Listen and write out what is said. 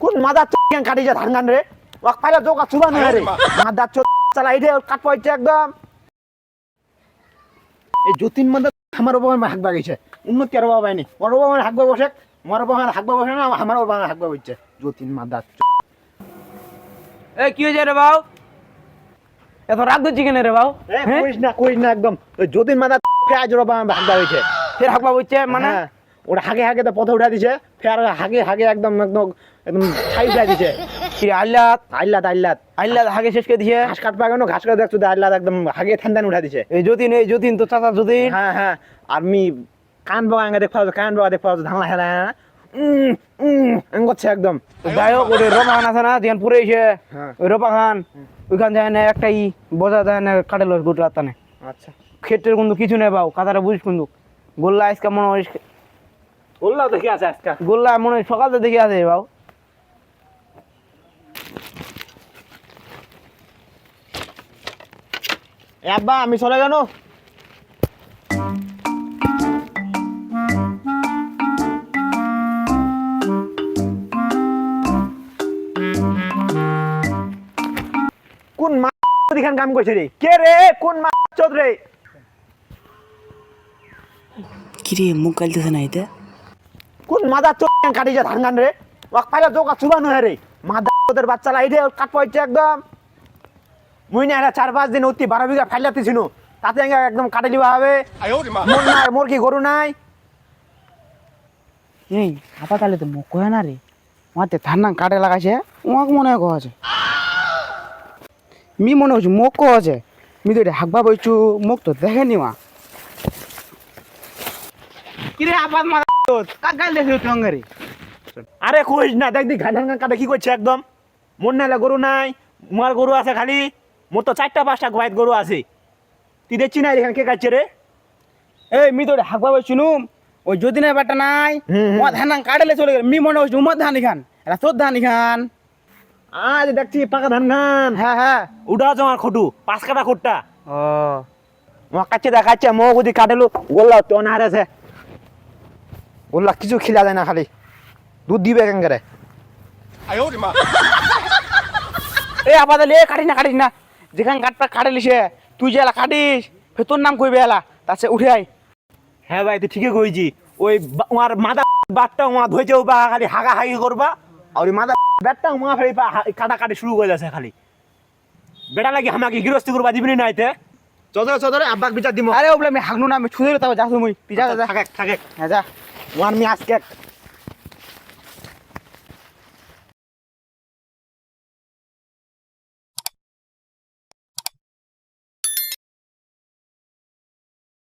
কোন মাদার কাটি যা ধান গান রে? ওয়াক পাইলা জোকা চুবানো রে। মাদার চো চালা ইডে কাট পাইছে একদম। এই যতীন মাদার আমার বাবা হাক বাগিছে উন্নতি আর বাবা পাইনি ওর বাবা হাক বা বসে মোর বাবা হাক বা বসে না আমার বাবা হাক বা বসছে যতীন মাদার এ কি হয়েছে রে বাউ? এত রাগ করছি কেন রে বাউ? হ্যাঁ? কইস না কইস না একদম। যতীন মাদার আজ ওর বাবা হাক বা হইছে ফের হাকবা বলছে মানে? হ্যাঁ, ওটা হাগে হাগে তো পথে উঠা দিছে ফের হাগে হাগে একদম একদম একদম ছাই উঠা দিছে। কি রে, আল্লাহ আইলাত আইলাত আল্লাহ হাগে শেষ করে দিছে? ঘাস কাট পাগানো ঘাস কাট দেখছ আইলাত একদম হাগে ঠান্ডা উঠা দিছে। এই যতীন এই যতীন তো চাচা যতীন। হ্যাঁ হ্যাঁ আর মি কান বাবা আঙ্গা দেখ পাওয়া কান বাবা দেখ পাওয়া ধানলা হেলা উম উম করছে একদম। যাই হোক ওই রোপা খান আছে না যেখান পুরে এসে হ্যাঁ। ওই রোপা খান ওইখান যায় না একটা ই বোঝা যায় না কাটেল গোটা আচ্ছা। ক্ষেত্রের কিন্তু কিছু নেই বাউ কাতারা বুঝিস কিন্তু। গোল্লা আজকে মনে হয় বললাম দেখি আছে আজকে। গোল্লা মনে হয় সকাল থেকে দেখে আছে বাউ আব্বা আমি চলে গেল কোন মা দিখান কাম করছে রে? কে রে? কোন মা চোদ রে? কিরে মুখ গালতেছে না এতে? কোন মাদার চোদ কাটি যা ধান গান রে? ওয়াক পাইলা জোকা চুবানো হে রে। মাদার চোদের বাচ্চা লাইডে কাট পাইছে একদম। মুই না এটা চার পাঁচ দিন অতি বারো বিঘা ফাইলাতে ছিল তাতে একদম কাটে দিবা হবে। মোর নাই মোর কি গরু নাই। এই আপা তাহলে তো মুখ কয় না রে। মাতে ধান কাটে লাগাইছে উমাক মনে হয় কছে মি মনে হচ্ছে মুখ কছে মি তো হাকবা বইছু মোক তো দেখেনি মা কিরে আপাত মারা কাক গাল দেখে আরে কইস না দেখ দি ঘান ঘান কাটে কি করছে একদম? মোর নাইলে গরু নাই মোর গরু আছে খালি মোর তো চারটা পাঁচটা গোয়াইত গরু আছে। তুই দেখছি না এখানে কে কাটছে রে? এই মি তো হাকবা বইছুনু ওই যদিনের বেটা নাই। ও ধান কাটলে চলে গেল। মি মনে হচ্ছে উমর ধান খান এটা তোর ধান খান আজ দেখছি পাকা ধান ঘান হ্যাঁ হ্যাঁ। উঠা আছে আমার খটু পাঁচ কাটা খোটটা। ও। মা কাচ্ছে দেখাচ্ছে মো যদি কাটেলো গোল্লা তো অনাহার আছে। গোল্লা কিছু খিলা যায় না খালি। দুধ দিবে কেন করে এই আপা এ কাটিস না কাটিস না। যেখান কাটটা কাটে লিসে তুই যে এলা কাটিস ফের তোর নাম কইবে এলা। তাছে উঠে আয়। হ্যাঁ ভাই তুই ঠিকই কইছি। ওই উমার মাদা বাটটা উমা ধুইছে বা খালি হাগা হাগি করবা। আর ওই মাদা ব্যাটটা উমা ফেলে পা কাটা কাটি শুরু করে যাচ্ছে খালি। বেটা লাগি আমাকে গৃহস্থী করবা দিবনি না এতে? চদরে চদরে আব্বাক বিচার দিমো। আরে ওবলে আমি হাগনু না আমি ছুঁড়ে তবে যাস মুই। তুই যা যা, যা থাকে থাকে। হ্যাঁ যা। ওয়ান মি আজকে